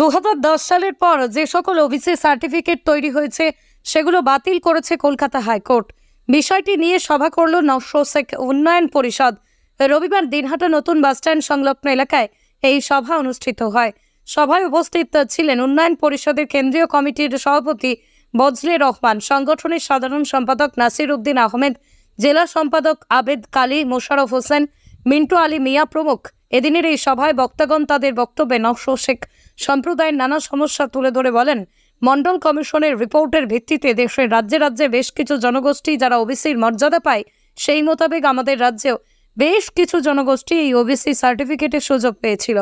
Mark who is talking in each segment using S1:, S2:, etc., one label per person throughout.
S1: দু হাজার দশ সালের পর যে সকল ওবিসি সার্টিফিকেট তৈরি হয়েছে, সেগুলো বাতিল করেছে কলকাতা হাইকোর্ট। বিষয়টি নিয়ে সভা করল নশোসেক উন্নয়ন পরিষদ। রবিবার দিনহাটা নতুন বাসস্ট্যান্ড সংলগ্ন এলাকায় এই সভা অনুষ্ঠিত হয়। সভায় উপস্থিত ছিলেন উন্নয়ন পরিষদের কেন্দ্রীয় কমিটির সভাপতি বজলে রহমান, সংগঠনের সাধারণ সম্পাদক নাসির উদ্দিন আহমেদ, জেলা সম্পাদক আবেদ কালী, মোশারফ হোসেন, মিন্টু আলী মিয়া প্রমুখ। এদিনের এই সভায় বক্তাগণ তাদের বক্তব্যে নকশ শেখ সম্প্রদায়ের নানা সমস্যা তুলে ধরে বলেন, মন্ডল কমিশনের রিপোর্টের ভিত্তিতে দেশের রাজ্যে রাজ্যে বেশ কিছু জনগোষ্ঠী যারা ওবিসির মর্যাদা পায়, সেই মোতাবেক আমাদের রাজ্যেও বেশ কিছু জনগোষ্ঠী এই ওবিসি সার্টিফিকেটের সুযোগ পেয়েছিল।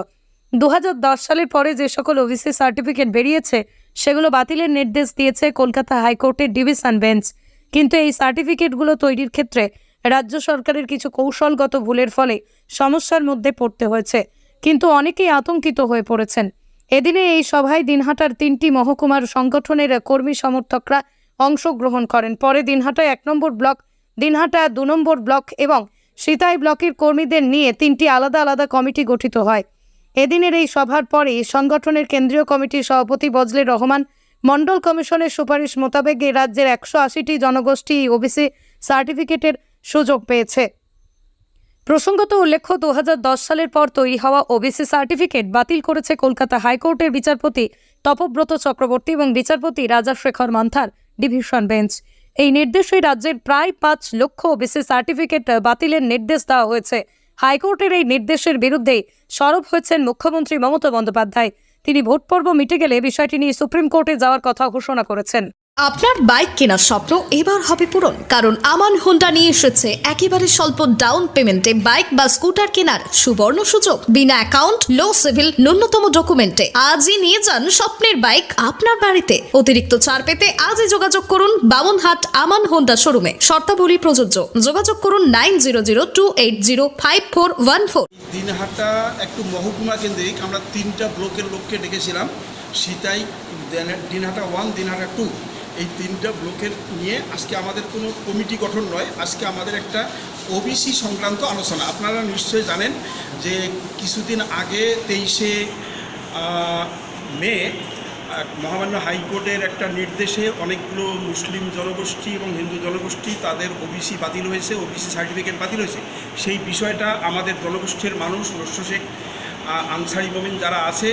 S1: দু হাজার দশ সালের পরে যে সকল ওবিসি সার্টিফিকেট বেরিয়েছে, সেগুলো বাতিলের নির্দেশ দিয়েছে কলকাতা হাইকোর্টের ডিভিশন বেঞ্চ। কিন্তু এই সার্টিফিকেটগুলো তৈরির ক্ষেত্রে রাজ্য সরকারের কিছু কৌশলগত ভুলের ফলে সমস্যার মধ্যে পড়তে হয়েছে। কিন্তু অনেকেই আতঙ্কিত হয়ে পড়েছেন। এদিনে এই সভায় দিনহাটার তিনটি মহকুমার সংগঠনের কর্মী সমর্থকরা অংশগ্রহণ করেন। পরে দিনহাটায় এক নম্বর ব্লক, দিনহাটা দু নম্বর ব্লক এবং সিতাই ব্লকের কর্মীদের নিয়ে তিনটি আলাদা আলাদা কমিটি গঠিত হয়। এদিনের এই সভার পরে সংগঠনের কেন্দ্রীয় কমিটির সভাপতি বজলে রহমান মন্ডল কমিশনের সুপারিশ মোতাবেক রাজ্যের একশো আশিটি জনগোষ্ঠী ওবিসি সার্টিফিকেটের সুযোগ পেয়েছে। প্রসঙ্গত উল্লেখ্য দু হাজার দশ সালের পর তৈরি হওয়া ওবিসি সার্টিফিকেট বাতিল করেছে কলকাতা হাইকোর্টের বিচারপতি তপব্রত চক্রবর্তী এবং বিচারপতি রাজা শেখর মান্থার ডিভিশন বেঞ্চ। এই নির্দেশে রাজ্যের প্রায় পাঁচ লক্ষ ওবিসি সার্টিফিকেট বাতিলের নির্দেশ দেওয়া হয়েছে। হাইকোর্টের এই নির্দেশের বিরুদ্ধে সরব হয়েছেন মুখ্যমন্ত্রী মমতা বন্দ্যোপাধ্যায়। তিনি ভোট পর্ব মিটে গেলে বিষয়টি নিয়ে সুপ্রিম কোর্টে যাওয়ার কথা ঘোষণা করেছেন।
S2: আপনার বাইক কেনার স্বপ্ন এবার হবে পূরণ, কারণ আমান হোন্ডা নিয়ে এসেছে একেবারে স্বল্প ডাউন পেমেন্টে বাইক বা স্কুটার কেনার সুবর্ণ সুযোগ। বিনা অ্যাকাউন্ট লো সিভিল ন্যূনতম ডকুমেন্টে আজই নিয়ে যান স্বপ্নের বাইক আপনার বাড়িতে। অতিরিক্ত ছাড় পেতে আজই যোগাযোগ করুন বামনহাট আমান হোন্ডা শোরুমে শর্তাবলী প্রযোজ্য। যোগাযোগ করুন nine zero zero two eight zero five four one four
S3: Dinhata একটু মহকুমা কেন্দ্রিক, আমরা তিনটা ব্লকের লোককে ডেকেছিলাম দিনহাটা ওয়ান দিনহাটা টু এই তিনটা ব্লকের নিয়ে আজকে আমাদের কোনো কমিটি গঠন নয়, আজকে আমাদের একটা ওবিসি সংক্রান্ত আলোচনা। আপনারা নিশ্চয়ই জানেন যে কিছুদিন আগে তেইশে মে মহামান্য হাইকোর্টের একটা নির্দেশে অনেকগুলো মুসলিম জনগোষ্ঠী এবং হিন্দু জনগোষ্ঠী তাদের ওবিসি বাতিল হয়েছে, ওবিসি সার্টিফিকেট বাতিল হয়েছে। সেই বিষয়টা আমাদের জনগোষ্ঠীর মানুষ নস্য শেখ আনসারি মমিন যারা আছে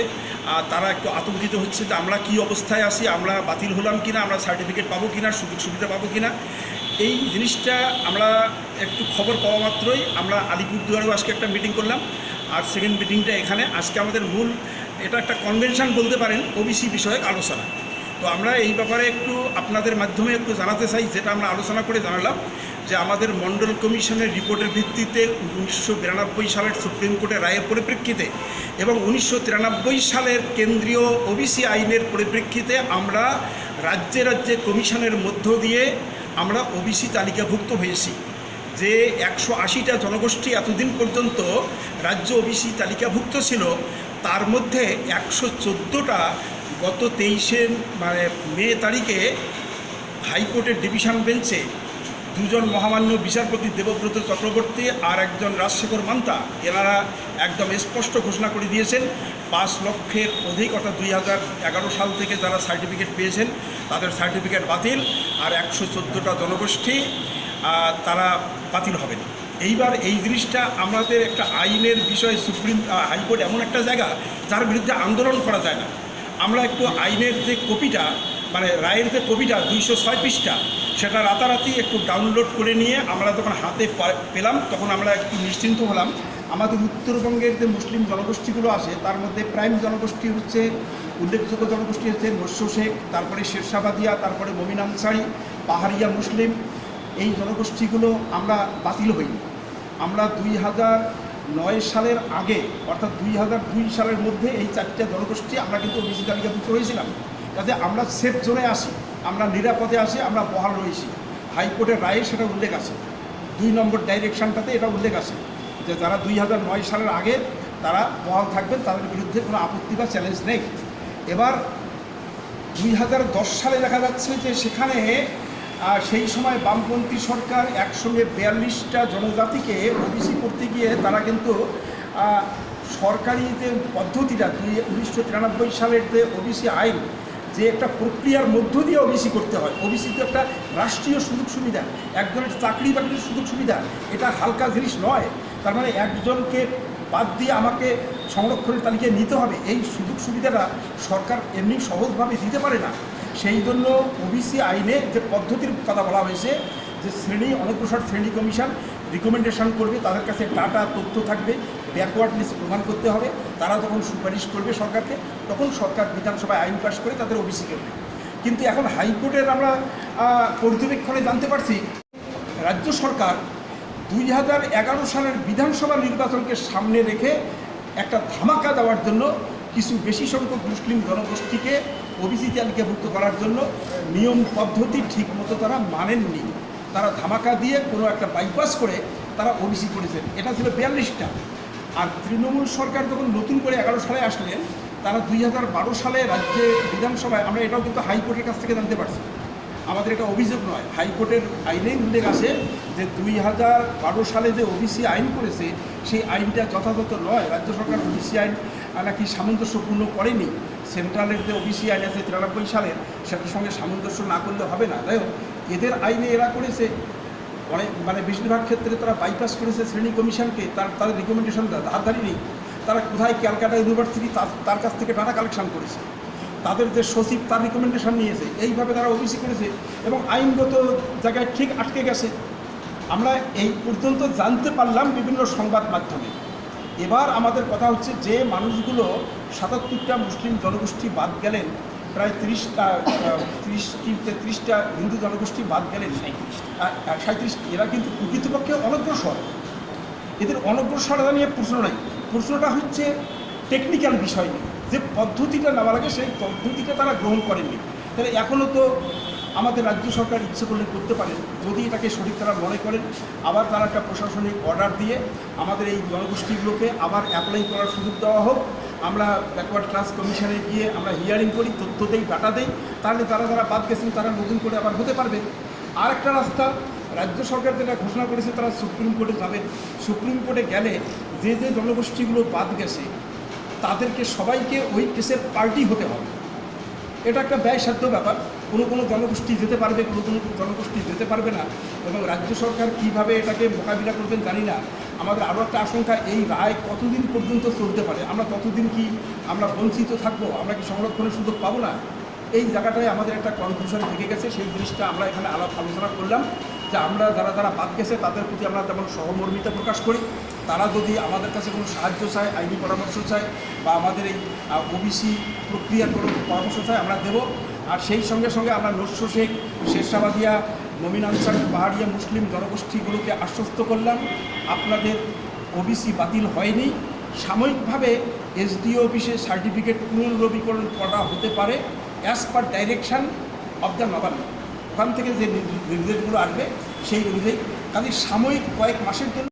S3: তারা একটু আতঙ্কিত হচ্ছে যে আমরা কি অবস্থায় আছি, আমরা বাতিল হলাম কিনা, আমরা সার্টিফিকেট পাবো কিনা, সুযোগ সুবিধা পাবো কিনা। এই জিনিসটা আমরা একটু খবর পাওয়া মাত্রই আমরা আলিপুরদুয়ারেও আজকে একটা মিটিং করলাম। আর সেকেন্ড মিটিংটা এখানে। আজকে আমাদের মূল এটা একটা কনভেনশন বলতে পারেন ওবিসি বিষয়ক আলোচনা। তো আমরা এই ব্যাপারে একটু আপনাদের মাধ্যমে একটু জানাতে চাই, যেটা আমরা আলোচনা করে জানালাম। যে আমাদের মন্ডল কমিশনের রিপোর্টের ভিত্তিতে উনিশশো বিরানব্বই সালের সুপ্রিম কোর্টের রায়ের পরিপ্রেক্ষিতে এবং উনিশশো তিরানব্বই সালের কেন্দ্রীয় ওবিসি আইনের পরিপ্রেক্ষিতে আমরা রাজ্যে রাজ্যে কমিশনের মধ্য দিয়ে আমরা ওবিসি তালিকাভুক্ত হয়েছি। যে একশো আশিটা জনগোষ্ঠী এতদিন পর্যন্ত রাজ্য ওবিসি তালিকাভুক্ত ছিল, তার মধ্যে একশো চোদ্দোটা গত তেইশে মানে মে তারিখে হাইকোর্টের ডিভিশন বেঞ্চে দুজন মহামান্য বিচারপতি দেবব্রত চক্রবর্তী আর একজন রাজশেখর মান্তা, এনারা একদম স্পষ্ট ঘোষণা করে দিয়েছেন, পাঁচ লক্ষের অধিক অর্থাৎ দুই হাজার এগারো সাল থেকে যারা সার্টিফিকেট পেয়েছেন, তাদের সার্টিফিকেট বাতিল আর একশো চোদ্দোটা জনগোষ্ঠী তারা বাতিল হবেন। এইবার এই জিনিসটা আমাদের একটা আইনের বিষয়ে সুপ্রিম হাইকোর্ট এমন একটা জায়গা যার বিরুদ্ধে আন্দোলন করা যায় না। আমরা একটু আইনের যে কপিটা মানে রায়ের যে কপিটা দুইশো ছয় পৃষ্ঠা সেটা রাতারাতি একটু ডাউনলোড করে নিয়ে আমরা যখন হাতে পেলাম, তখন আমরা একটু নিশ্চিন্ত হলাম। আমাদের উত্তরবঙ্গের যে মুসলিম জনগোষ্ঠীগুলো আছে, তার মধ্যে প্রাইম জনগোষ্ঠী হচ্ছে, উল্লেখযোগ্য জনগোষ্ঠী হচ্ছে নস্য শেখ, তারপরে শেরশাবাদিয়া, তারপরে মমিন আনসারি পাহাড়িয়া মুসলিম। এই জনগোষ্ঠীগুলো আমরা বাতিল হইনি। আমরা দুই হাজার নয় সালের আগে, অর্থাৎ দুই হাজার দুই সালের মধ্যে এই চারটে জনগোষ্ঠী আমরা কিন্তু ওবিসি তালিকাভুক্ত হয়েছিলাম যাতে আমরা সেফ জোনে আসি। আমরা নিরাপদে আসি আমরা বহাল রয়েছি। হাইকোর্টের রায়ে সেটা উল্লেখ আছে। দুই নম্বর ডাইরেকশনটাতে এটা উল্লেখ আছে যে যারা দুই নয় সালের আগে তারা বহাল থাকবেন, তাদের বিরুদ্ধে কোনো আপত্তি বা চ্যালেঞ্জ নেই। এবার দুই হাজার দশ সালে দেখা যাচ্ছে যে সেখানে সেই সময় বামপন্থী সরকার একসঙ্গে বিয়াল্লিশটা জনজাতিকে ওবিসি করতে গিয়ে তারা কিন্তু সরকারি যে পদ্ধতিটা, দুই উনিশশো সালের যে ওবিসি আইন যে একটা প্রক্রিয়ার মধ্য দিয়ে ওবিসি করতে হয়। ওবিসি তো একটা রাষ্ট্রীয় সুযোগ সুবিধা একজনের চাকরি বাকরির সুযোগ সুবিধা, এটা হালকা জিনিস নয়। তার মানে একজনকে বাদ দিয়ে আমাকে সংরক্ষণের তালিকায় নিতে হবে, এই সুযোগ সুবিধাটা সরকার এমনি সহজভাবে দিতে পারে না। সেই জন্য ওবিসি আইনে যে পদ্ধতির কথা বলা হয়েছে, যে শ্রেণি অনগ্রসর শ্রেণি কমিশন রিকমেন্ডেশন করবে, তাদের কাছে ডাটা, তথ্য থাকবে ব্যাকওয়ার্ড লিস্ট প্রমাণ করতে হবে। তারা যখন সুপারিশ করবে সরকারকে। তখন সরকার বিধানসভায় আইন পাশ করে তাদের ওবিসি করবে কিন্তু এখন হাইকোর্টের আমরা পর্যবেক্ষণে জানতে পারছি, রাজ্য সরকার দুই হাজার এগারো সালের বিধানসভা নির্বাচনকে সামনে রেখে একটা ধামাকা দেওয়ার জন্য কিছু বেশি সংখ্যক মুসলিম জনগোষ্ঠীকে ওবিসি তালিকাভুক্ত করার জন্য নিয়ম পদ্ধতি ঠিকমতো তারা মানেননি। তারা ধামাকা দিয়ে কোনো একটা বাইপাস করে তারা ওবিসি করেছেন। এটা ছিল বিয়াল্লিশটা। আর তৃণমূল সরকার যখন নতুন করে এগারো সালে আসলেন তারা দুই হাজার বারো সালে রাজ্যে বিধানসভায়, আমরা এটাও কিন্তু হাইকোর্টের কাছ থেকে জানতে পারছি। আমাদের এটা অভিযোগ নয়, হাইকোর্টের আইনেই উল্লেখ আছে যে দুই হাজার বারো সালে যে ওবিসি আইন করেছে, সেই আইনটা যথাযথ নয়। রাজ্য সরকার ওবিসি আইন নাকি সামঞ্জস্যপূর্ণ করেনি। সেন্ট্রালের যে ওবিসি আইন আছে তিরানব্বই সালের, সেটার সঙ্গে সামঞ্জস্য না করলে হবে না। তাই এদের আইনে এরা করেছে অনেক মানে বেশিরভাগ ক্ষেত্রে তারা বাইপাস করেছে শ্রেণি কমিশনকে, তার তাদের রিকমেন্ডেশন ধার, ধারি নেই তারা কোথায় ক্যালকাটা ইউনিভার্সিটি তার তার কাছ থেকে ডাটা কালেকশন করেছে। তাদের যে সচিব, তার রিকমেন্ডেশন নিয়েছে। এইভাবে তারা ওবিসি করেছে এবং আইনগত জায়গায় ঠিক আটকে গেছে। আমরা এই পর্যন্ত জানতে পারলাম বিভিন্ন সংবাদ মাধ্যমে। এবার আমাদের কথা হচ্ছে যে মানুষগুলো সাতাত্তরটা মুসলিম জনগোষ্ঠী বাদ গেলেন প্রায় তিরিশটা তিরিশটি তেত্রিশটা হিন্দু জনগোষ্ঠী বাদ গেলেন। সাঁত্রিশ এরা কিন্তু প্রকৃতপক্ষে অনগ্রসর। এদের অনগ্রসরতা নিয়ে প্রশ্ন নাই। প্রশ্নটা হচ্ছে টেকনিক্যাল বিষয় যে পদ্ধতিটা নেওয়া লাগে, সেই পদ্ধতিটা তারা গ্রহণ করেননি। তাহলে এখনও তো আমাদের রাজ্য সরকার ইচ্ছে করলে করতে পারেন যদি এটাকে সঠিক তারা মনে করেন, আবার তারা একটা প্রশাসনিক অর্ডার দিয়ে আমাদের এই জনগোষ্ঠীগুলোকে আবার অ্যাপ্লাই করার সুযোগ দেওয়া হোক। আমরা ব্যাকওয়ার্ড ক্লাস কমিশনে গিয়ে আমরা হিয়ারিং করি, তথ্য দেই ডাটা দেই, তাহলে তারা যারা বাদ গেছেন, তারা নতুন করে আবার হতে পারবে। আর একটা রাস্তা, রাজ্য সরকার যেটা ঘোষণা করেছে, তারা সুপ্রিম কোর্টে যাবে। সুপ্রিম কোর্টে গেলে যে যে জনগোষ্ঠীগুলো বাদ গেছে, তাদেরকে সবাইকে ওই কেসের পার্টি হতে হবে। এটা একটা ব্যয়সাধ্য ব্যাপার। কোনো কোনো জনগোষ্ঠী যেতে পারবে, কোনো কোনো জনগোষ্ঠী যেতে পারবে না। এবং রাজ্য সরকার কীভাবে এটাকে মোকাবিলা করবেন জানি না। আমাদের আরও একটা আশঙ্কা, এই রায় কতদিন পর্যন্ত চলতে পারে? আমরা ততদিন কি আমরা বঞ্চিত থাকব? আমরা কি সংরক্ষণের সুযোগ পাবো না? এই জায়গাটায় আমাদের একটা কনফিউশন থেকে গেছে। সেই জিনিসটা আমরা এখানে আলাপ আলোচনা করলাম যে আমরা যারা যারা বাদ গেছে, তাদের প্রতি আমরা তেমন সহমর্মিতা প্রকাশ করি। তারা যদি আমাদের কাছে কোনো সাহায্য চায়, আইনি পরামর্শ চায় বা আমাদের এই ওবিসি প্রক্রিয়ার কোনো পরামর্শ চায়, আমরা দেব। আর সেই সঙ্গে সঙ্গে আমরা নস্য শেখ শেরশাবাদিয়া নমিন আনসার পাহাড়িয়া মুসলিম জনগোষ্ঠীগুলোকে আশ্বস্ত করলাম, আপনাদের ওবিসি বাতিল হয়নি। সাময়িকভাবে এসডিও অফিসে সার্টিফিকেট পুনর্নবীকরণ করা হতে পারে as per direction of the Nabanna ওখান থেকে যে নির্দেশগুলো আসবে, সেই অনুযায়ী। কাজে সাময়িক কয়েক মাসের জন্য